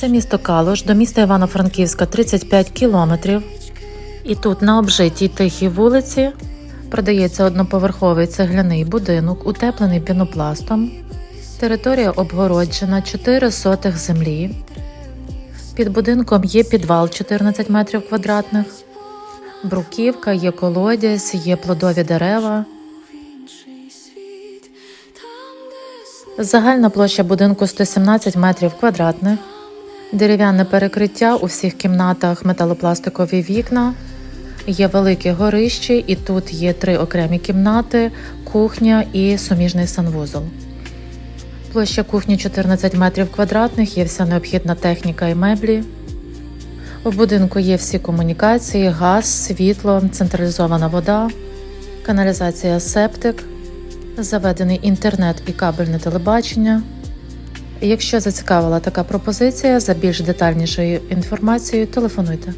Це місто Калуш, до міста Івано-Франківська 35 кілометрів. І тут на обжитій тихій вулиці продається одноповерховий цегляний будинок, утеплений пінопластом. Територія обгороджена 4 сотих землі. Під будинком є підвал 14 метрів квадратних, бруківка, є колодязь, є плодові дерева. Загальна площа будинку 117 метрів квадратних, дерев'яне перекриття у всіх кімнатах, металопластикові вікна, є велике горище, і тут є три окремі кімнати, кухня і суміжний санвузол. Площа кухні 14 метрів квадратних, є вся необхідна техніка і меблі. У будинку є всі комунікації, газ, світло, централізована вода, каналізація септик, заведений інтернет і кабельне телебачення. Якщо зацікавила така пропозиція, за більш детальнішою інформацією телефонуйте.